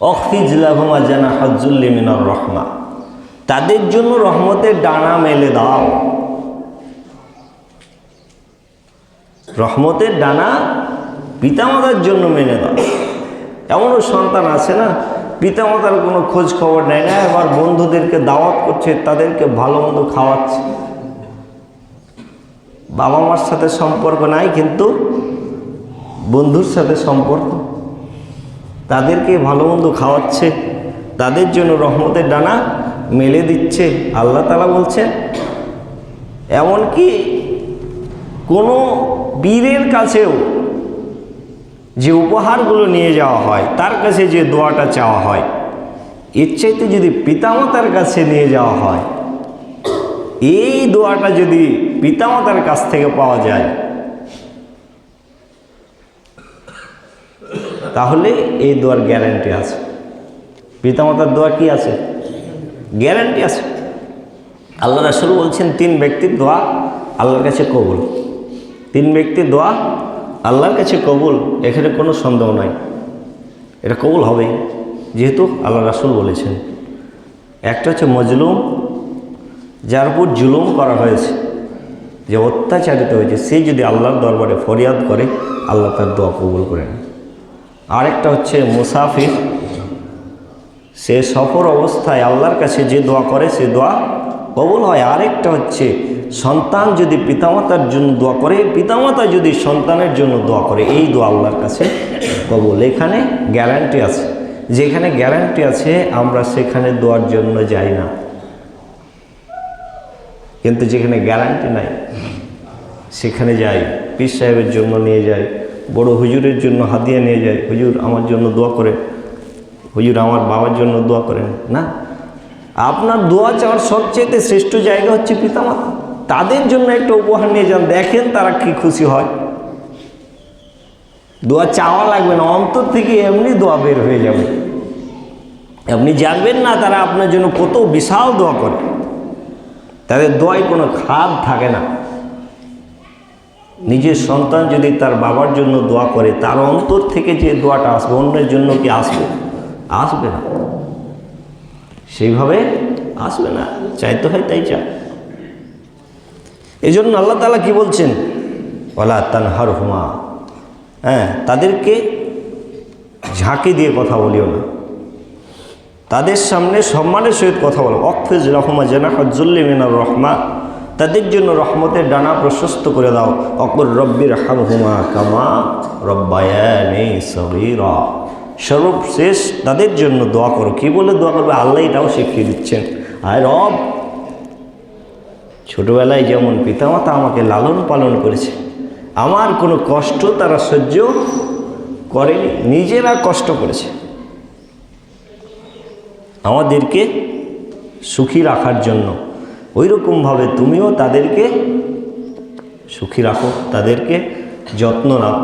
অখিজলাহুমা জানা হজ্জুল্লিমিনার রহমা। তাদের জন্য রহমতের ডানা মেলে দাও। রহমতের ডানা পিতামাতার জন্য মেনে দাও। এমনও সন্তান আছে না, পিতামাতার কোনো খোঁজ খবর নেয় না, এবার বন্ধুদেরকে দাওয়াত করছে, তাদেরকে ভালো মন্দ খাওয়াচ্ছে। বাবা মার সাথে সম্পর্ক নাই, কিন্তু বন্ধুর সাথে সম্পর্ক। তাদেরকে ভালো মন্দ খাওয়াচ্ছে, তাদের জন্য রহমতের ডানা মেলে দিচ্ছে, আল্লাহ তালা বলছেন। এমনকি কোনো বীরের কাছেও যে উপহারগুলো নিয়ে যাওয়া হয়, তার কাছে যে দোয়াটা চাওয়া হয়, এর চাইতে যদি পিতামাতার কাছে নিয়ে যাওয়া হয়, এই দোয়াটা যদি পিতামাতার কাছ থেকে পাওয়া যায় তাহলে এই দোয়ার গ্যারান্টি আছে। পিতামাতার দোয়া কি আছে? গ্যারান্টি আছে। আল্লাহ রাসুল বলছেন, তিন ব্যক্তির দোয়া আল্লাহর কাছে কবুল। তিন ব্যক্তির দোয়া আল্লাহর কাছে কবুল, এখানে কোনো সন্দেহ নাই। এটা কবুল হবেই যেহেতু আল্লাহ রাসুল বলেছেন। একটা হচ্ছে মজলুম, যার উপর জুলুম করা হয়েছে, যে অত্যাচারিত হয়েছে, সে যদি আল্লাহর দরবারে ফরিয়াদ করে, আল্লাহ তার দোয়া কবুল করে নেন আরেকটা হচ্ছে মুসাফির। সে সফর অবস্থায় আল্লাহর কাছে যে দোয়া করে, সে দোয়া কবুল হয়। আরেকটা হচ্ছে সন্তান যদি পিতামাতার জন্য দোয়া করে, পিতামাতা যদি সন্তানের জন্য দোয়া করে, এই দোয়া আল্লাহর কাছে কবুল। এখানে গ্যারান্টি আছে। যেখানে গ্যারান্টি আছে, আমরা সেখানে দোয়ার জন্য যাই না। কিন্তু যেখানে গ্যারান্টি নাই, সেখানে যাই। পীর সাহেবের জন্য নিয়ে যাই। বড় হুজুরের জন্য হাদিয়া নিয়ে যায়, হুজুর, আমার জন্য দোয়া করে। হুজুর, আমার বাবার জন্য দোয়া করেন। না। আপনার দোয়া চাওয়ার সবচেয়ে শ্রেষ্ঠ জায়গা হচ্ছে পিতামাতা। তাদের জন্য একটা উপহার নিয়ে যান, দেখেন তারা কি খুশি হয়। দোয়া চাওয়া লাগবে না, অন্তর থেকে এমনি দোয়া বের হয়ে যাবে। আপনি জানবেন না তারা আপনার জন্য কত বিশাল দোয়া করে। তাদের দোয়ায় কোনো খাদ থাকে না। নিজের সন্তান যদি তার বাবার জন্য দোয়া করে, তার অন্তর থেকে যে দোয়াটা আসবে, অন্যের জন্য কি আসবে? আসবে না। সেইভাবে আসবে না। চাইতে হয় তাই চায় এই জন্য আল্লাহ তালা কি বলছেন? ওলা তানহার হুমা হ্যাঁ তাদেরকে ঝাঁকি দিয়ে কথা বলিও না। তাদের সামনে সম্মানের সহিত কথা বলো। অকফেজ রহমা জেনা মিনার রহমা। তাদের জন্য রহমতের ডানা প্রশস্ত করে দাও। অকর রব্বির হাম হুমা কামা রব্বায়ানি সগীরা। সর্বশেষ তাদের জন্য দোয়া করো। কি বলে দোয়া করবে? আল্লাহ এটাও শিখিয়ে দিচ্ছেন। আর রব, ছোটবেলায় যেমন পিতামাতা আমাকে লালন পালন করেছে, আমার কোনো কষ্ট তারা সহ্য করেনি, নিজেরা কষ্ট করেছে। আমাদেরকে সুখী রাখার জন্য ওই রকমভাবে তুমিও তাদেরকে সুখী রাখো, তাদেরকে যত্ন নাও।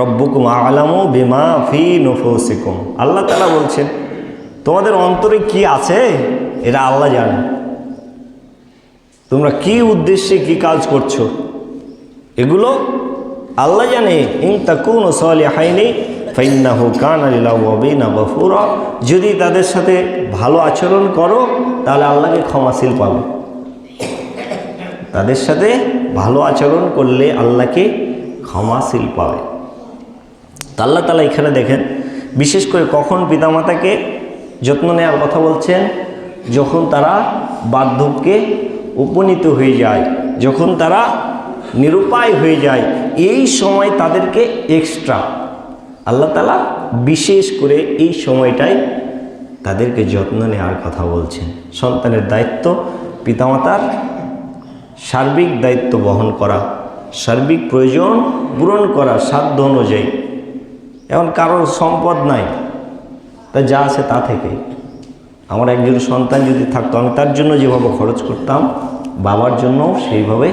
রব্বুকুম আলামু বিমা ফি নফসিকুম। আল্লাহ তালা বলছেন, তোমাদের অন্তরে কি আছে? এটা আল্লাহ জানে। তোমরা কি উদ্দেশ্যে কি কাজ করছ? এগুলো আল্লাহ জানে। ইন তাকুন সলি হাইনি ফাইন্নাহু কান আলিনা বফুরা যদি তাদের সাথে ভালো আচরণ করো, তাহলে আল্লাহকে ক্ষমাশীল পাবে। তাদের সাথে ভালো আচরণ করলে আল্লাহকে ক্ষমাশীল পাবে। আল্লাহ তালা এখানে দেখেন, বিশেষ করে কখন পিতামাতাকে যত্ন নেওয়ার কথা বলছেন? যখন তারা বার্ধক্যে উপনীত হয়ে যায়, যখন তারা নিরুপায় হয়ে যায়, এই সময় তাদেরকে এক্সট্রা আল্লাহ তালা বিশেষ করে এই সময়টায় তাদেরকে যত্ন নেওয়ার কথা বলছেন। সন্তানের দায়িত্ব, পিতামাতার সার্বিক দায়িত্ব বহন করা, সার্বিক প্রয়োজন পূরণ করা সাধ্য অনুযায়ী। এখন কারোর সম্পদ নাই, তা যা আছে তা থেকে। আমার একজন সন্তান যদি থাকতো, আমি তার জন্য যেভাবে খরচ করতাম, বাবার জন্যও সেইভাবে